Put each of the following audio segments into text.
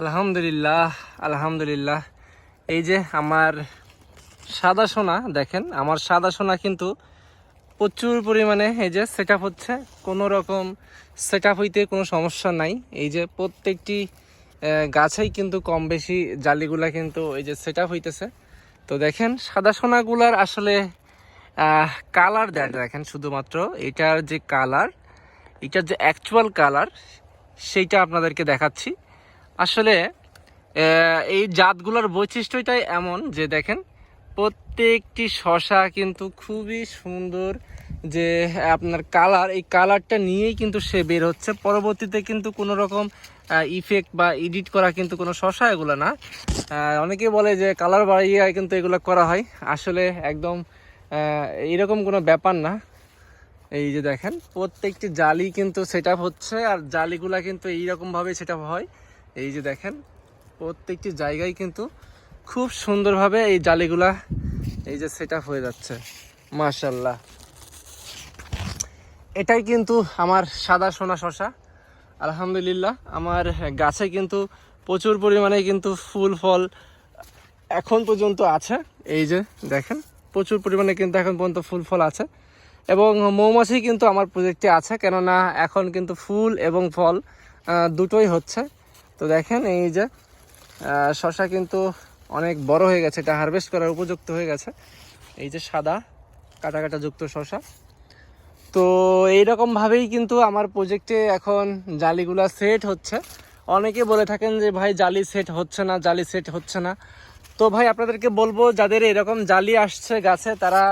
আলহামদুলিল্লাহ আলহামদুলিল্লাহ। এই যে আমার সাদা সোনা, দেখেন, আমার সাদা সোনা কিন্তু প্রচুর পরিমাণে এই যে সেট আপ হচ্ছে। কোনো রকম সেট আপ হইতে কোনো সমস্যা নাই। এই যে প্রত্যেকটি গাছেই কিন্তু কম বেশি জালিগুলা কিন্তু এই যে সেট আপ হইতেছে। তো দেখেন, সাদা সোনাগুলার আসলে কালার দেয় দেখেন শুধুমাত্র এটার যে কালার এটার যে অ্যাকচুয়াল কালার সেইটা আপনাদেরকে দেখাচ্ছি। আসলে এই জাতগুলোর বৈশিষ্ট্যটাই এমন যে দেখেন প্রত্যেকটি শশা কিন্তু খুবই সুন্দর যে আপনার কালার এই কালারটা নিয়েই কিন্তু সে বের হচ্ছে। পরবর্তীতে কিন্তু কোনো রকম ইফেক্ট বা এডিট করা কিন্তু কোনো শশা এগুলো না। আহ, অনেকেই বলে যে কালার বাড়িয়ে কিন্তু এগুলো করা হয়। আসলে একদম এরকম কোনো ব্যাপার না। এই যে দেখেন প্রত্যেকটি জালি কিন্তু সেট হচ্ছে আর জালিগুলা কিন্তু এইরকমভাবে সেট হয়। এই যে দেখেন, প্রত্যেকটি জায়গায় কিন্তু খুব সুন্দরভাবে এই জালিগুলা এই যে সেট হয়ে যাচ্ছে। মাশাল্লাহ এটাই কিন্তু আমার সাদা সোনা শশা। আলহামদুলিল্লাহ, আমার গাছে কিন্তু প্রচুর পরিমাণে কিন্তু ফুল, ফল এখন পর্যন্ত আছে। এই যে দেখেন, প্রচুর পরিমাণে কিন্তু এখন পর্যন্ত ফুল, ফল আছে। এবং মৌমাছি কিন্তু আমার প্রজেক্টে আছে, কেননা এখন কিন্তু ফুল এবং ফল দুটোই হচ্ছে। তো দেখেন এই যে শশা কিন্তু অনেক বড় হয়ে গেছে, এটা হারভেস্ট করার উপযুক্ত হয়ে গেছে। এই যে সাদা, কাটা কাটা যুক্ত শশা। তো এইরকমভাবেই কিন্তু আমার প্রজেক্টে এখন জালিগুলা সেট হচ্ছে। অনেকে বলে থাকেন যে, ভাই, জালি সেট হচ্ছে না, জালি সেট হচ্ছে না। তো ভাই, আপনাদেরকে বলব, যাদের এরকম জালি আসছে গাছে, তারা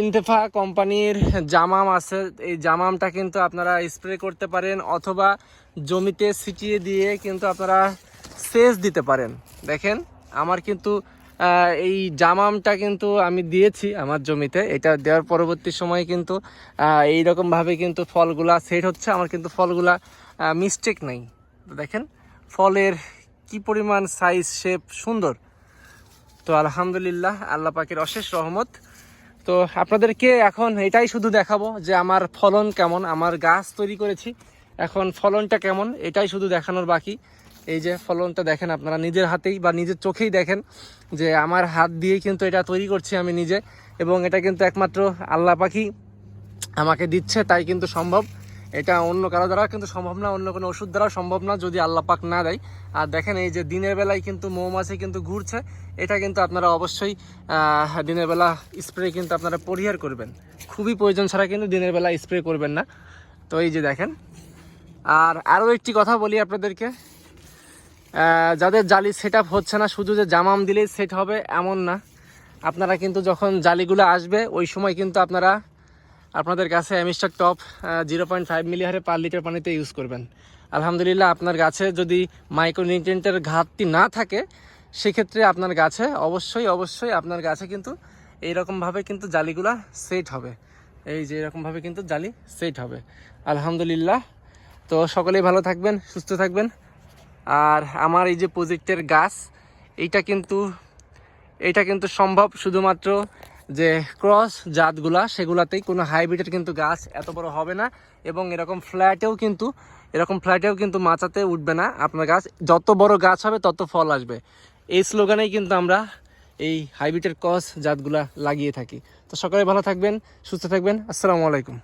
ইনতেফা কোম্পানির জামাম আছে। এই জামামটা কিন্তু আপনারা স্প্রে করতে পারেন অথবা জমিতে ছিটিয়ে দিয়ে কিন্তু আপনারা সেচ দিতে পারেন। দেখেন আমার কিন্তু এই জামামটা কিন্তু আমি দিয়েছি আমার জমিতে। এটা দেওয়ার পরবর্তী সময়ে কিন্তু আহ, এইরকমভাবে কিন্তু ফলগুলা সেট হচ্ছে। আমার কিন্তু ফলগুলা মিস্টেক নাই। দেখেন ফলের কি পরিমাণ সাইজ শেপ সুন্দর। তো আলহামদুলিল্লাহ আল্লাহ পাকের অশেষ রহমত। তো আপনাদেরকে এখন এটাই শুধু দেখাবো যে আমার ফলন কেমন, আমার গাছ তৈরি করেছি। এখন ফলনটা কেমন, এটাই শুধু দেখানোর বাকি। এই যে ফলনটা দেখেন আপনারা, নিজের হাতেই বা নিজের চোখেই দেখেন যে আমার হাত দিয়ে কিন্তু এটা তৈরি করছি আমি নিজে। এবং এটা কিন্তু একমাত্র আল্লাহ পাখি আমাকে দিচ্ছে, তাই কিন্তু সম্ভব। এটা অন্য কারও দ্বারা কিন্তু সম্ভব না, অন্য কোনো ওষুধ দ্বারা সম্ভব না যদি আল্লাহ পাক না দেয়। আর দেখেন এই যে দিনের বেলায় কিন্তু মৌমাছি কিন্তু ঘুরছে, এটা কিন্তু আপনারা অবশ্যই দিনের বেলা স্প্রে কিন্তু আপনারা পরিহার করবেন। খুবই প্রয়োজন ছাড়া কিন্তু দিনের বেলা স্প্রে করবেন না। তো এই যে দেখেন, আর আরও একটি কথা বলি আপনাদেরকে যাদের জালি সেট হচ্ছে না, শুধু যে জামাম দিলেই সেট হবে এমন না। আপনারা কিন্তু যখন জালিগুলো আসবে, ওই সময় কিন্তু আপনারা আপনাদের কাছে Amistar top zero point five milli হারে পার লিটার পানিতে ইউজ করবেন। আলহামদুলিল্লাহ আপনার গাছে যদি মাইক্রোনিউট্রিয়েন্টের ঘাটতি না থাকে, সেক্ষেত্রে আপনার গাছে অবশ্যই অবশ্যই আপনার গাছে কিন্তু এইরকমভাবে কিন্তু জালিগুলা সেট হবে। এই যে এরকমভাবে কিন্তু জালি সেট হবে। আলহামদুলিল্লাহ। তো সকলেই ভালো থাকবেন, সুস্থ থাকবেন। আর আমার এই যে প্রজেক্টের গাছ, এইটা কিন্তু এটা কিন্তু সম্ভব শুধুমাত্র যে ক্রস জাতগুলা, সেগুলাতেই কোনো হাইব্রিডের কিন্তু গাছ এত বড় হবে না এবং এরকম ফ্ল্যাটেও কিন্তু, এরকম ফ্ল্যাটেও কিন্তু মাচাতে উঠবে না আপনার গাছ। যত বড় গাছ হবে, তত ফল আসবে। এই স্লোগানেই কিন্তু আমরা এই হাইব্রিডের ক্রস জাতগুলা লাগিয়ে থাকি। তো সকলে ভালো থাকবেন, সুস্থ থাকবেন। আসসালামু আলাইকুম।